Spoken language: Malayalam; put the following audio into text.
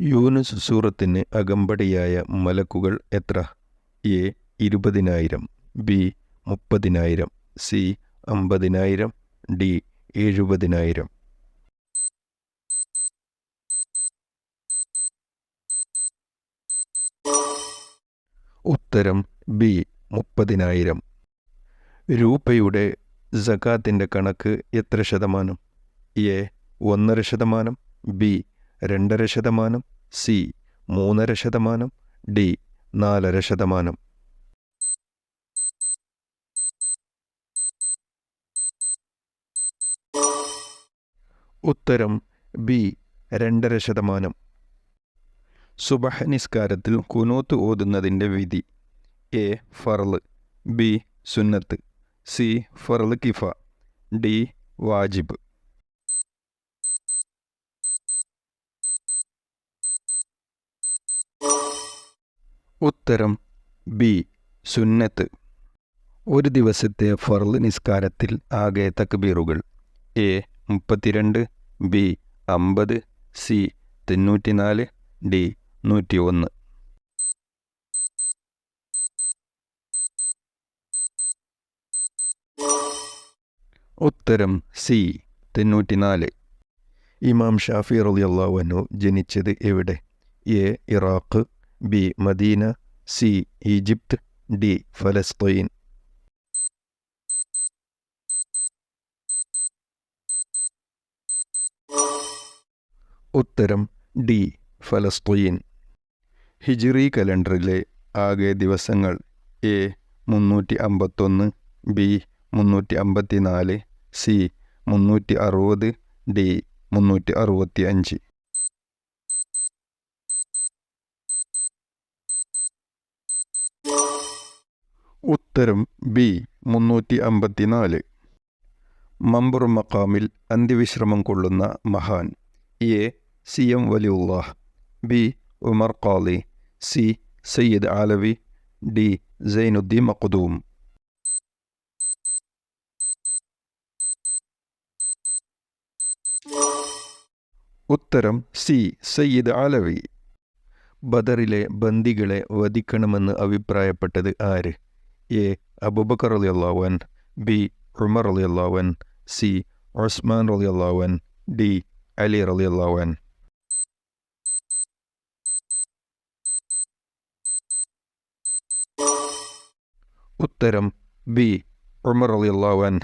യൂനുസ് സൂറത്തിന് അകമ്പടിയായ മലക്കുകൾ എത്ര? എ ഇരുപതിനായിരം ബി മുപ്പതിനായിരം സി അമ്പതിനായിരം ഡി എഴുപതിനായിരം. ഉത്തരം ബി മുപ്പതിനായിരം. രൂപയുടെ ജക്കാത്തിന്റെ കണക്ക് എത്ര ശതമാനം? എ ഒന്നര ശതമാനം ബി രണ്ടര ശതമാനം സി മൂന്നര ശതമാനം ഡി നാലര ശതമാനം. ഉത്തരം ബി രണ്ടര ശതമാനം. സുബഹ നിസ്കാരത്തിൽ കുനോത്ത് ഓതുന്നതിന്റെ വിധി. എ ഫർൾ ബി സുന്നത്ത് സി ഫർൾ കിഫ ഡി വാജിബ്. ഉത്തരം ബി. സുന്നത്ത്. ഒരു ദിവസത്തെ ഫർൾ നിസ്കാരത്തിൽ ആകെ തക്ബീറുകൾ. എ. മുപ്പത്തിരണ്ട് ബി. അമ്പത് സി. തൊണ്ണൂറ്റിനാല് ഡി. നൂറ്റി ഒന്ന് ഉത്തരം സി. തൊണ്ണൂറ്റിനാല്. ഇമാം ഷാഫി റളിയല്ലാഹു ജനിച്ചത് എവിടെ? A. Iraq B Medina C Egypt D ഫലസ്തീൻ. ഉത്തരം ഡി ഫലസ്തീൻ. ഹിജിറി കലണ്ടറിലെ ആകെ ദിവസങ്ങൾ എ മുന്നൂറ്റി അമ്പത്തൊന്ന് ബി മുന്നൂറ്റി അമ്പത്തി നാല് സി മുന്നൂറ്റി അറുപത് ഡി മുന്നൂറ്റി അറുപത്തി അഞ്ച് ഉത്തരം ബി മുന്നൂറ്റി അമ്പത്തിനാല് മമ്പുർ മക്കാമിൽ അന്ത്യവിശ്രമം കൊള്ളുന്ന മഹാൻ. A C M Valiyullah B Umar Qazi. C Sayyid Alavi. D Zainuddin Makhdoom. ഉത്തരം സി സയ്യിദ് ആലവി. ബദറിലെ ബന്ദികളെ വധിക്കണമെന്ന് അഭിപ്രായപ്പെട്ടത് ആര്? എ അബുബക്കർ അലി അള്ളാവൻ ബി ഉമർ അലി അള്ളാവൻ സി ഉസ്മാൻ അലി അള്ളാവൻ ഡി അലി അലി അള്ളാവൻ ഉത്തരം ബി ഉമർ അലി അള്ളാവൻ